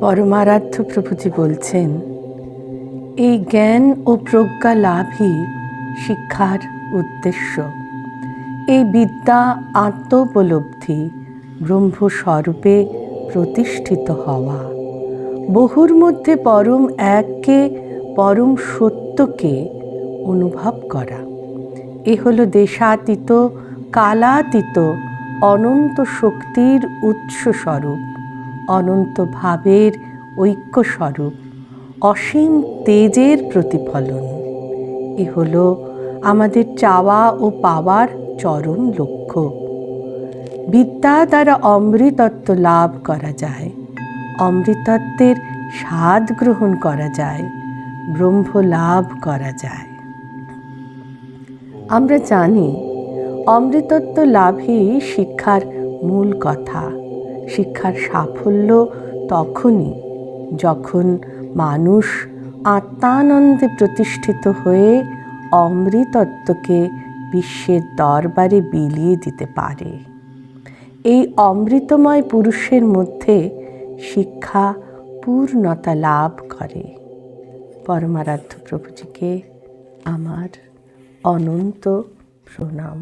পরমারাধ্য প্রভুজি বলছেন, এই জ্ঞান ও প্রজ্ঞা লাভই শিক্ষার উদ্দেশ্য। এই বিদ্যা আত্মোপলব্ধি ব্রহ্মস্বরূপে প্রতিষ্ঠিত হওয়া। বহুর মধ্যে পরম এককে, পরম সত্যকে অনুভব করা। এ হলো দেশাতীত, কালাতীত, অনন্ত শক্তির উৎস স্বরূপ অনন্ত ভাবের ঐক্য স্বরূপ অসীম তেজের প্রতিফলন। এ হল আমাদের চাওয়া ও পাওয়ার চরম লক্ষ্য। বিদ্যা দ্বারা অমৃতত্ব লাভ করা যায়, অমৃতত্বের স্বাদ গ্রহণ করা যায়, ব্রহ্ম লাভ করা যায়। আমরা জানি, অমৃতত্ব লাভই শিক্ষার মূল কথা। শিক্ষার সাফল্য তখনই যখন মানুষ আত্মানন্দে প্রতিষ্ঠিত হয়ে অমৃতত্বকে বিশ্বের দরবারে বিলিয়ে দিতে পারে। এই অমৃতময় পুরুষের মধ্যে শিক্ষা পূর্ণতা লাভ করে। পরমারাধ্য প্রভুজিকে আমার অনন্ত প্রণাম।